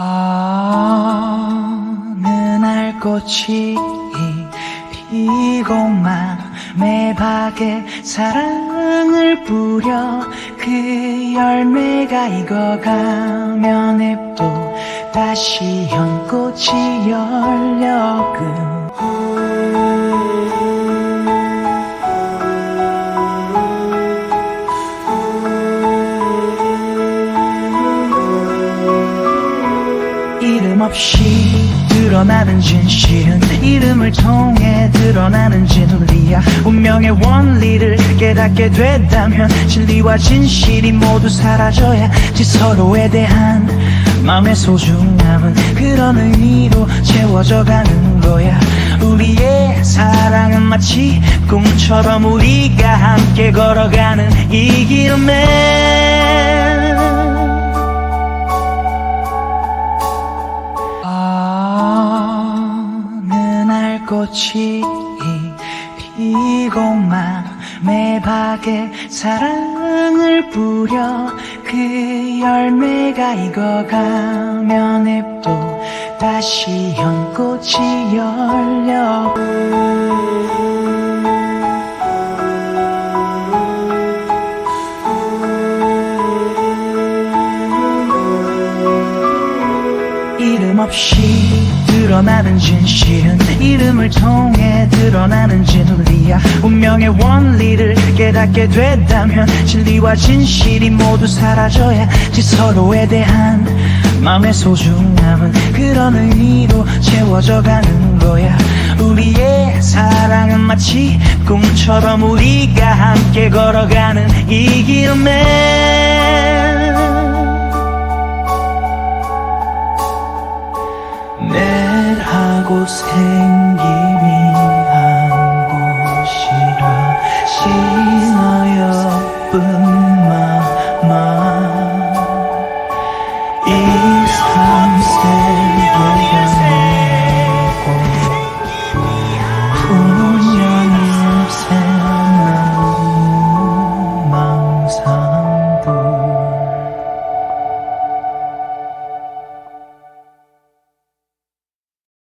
어느 날 꽃이 피고 맘의 박에 사랑을 뿌려 그 열매가 익어가면 또 다시 연꽃이 열 없이 드러나는 진실은 이름을 통해 드러나는 진리야. 운명의 원리를 깨닫게 된다면 진리와 진실이 모두 사라져야지 서로에 대한 마음의 소중함은 그런 의미로 채워져 가는 거야. 우리의 사랑은 마치 꿈처럼 우리가 함께 걸어가는 이 길에 꽃이 피고 맘의 박에 사랑을 뿌려 그 열매가 익어가면 또 다시 연꽃이 열려. 이름 없이 드러나는 진실은 이름을 통해 드러나는 진리야. 운명의 원리를 깨닫게 된다면 진리와 진실이 모두 사라져야 지 서로에 대한 마음의 소중함은 그런 의미로 채워져 가는 거야. 우리의 사랑은 마치 꿈처럼 우리가 함께 걸어가는 이 길에 곳 생김이 한 곳이라 신하여뿐만 이 삼세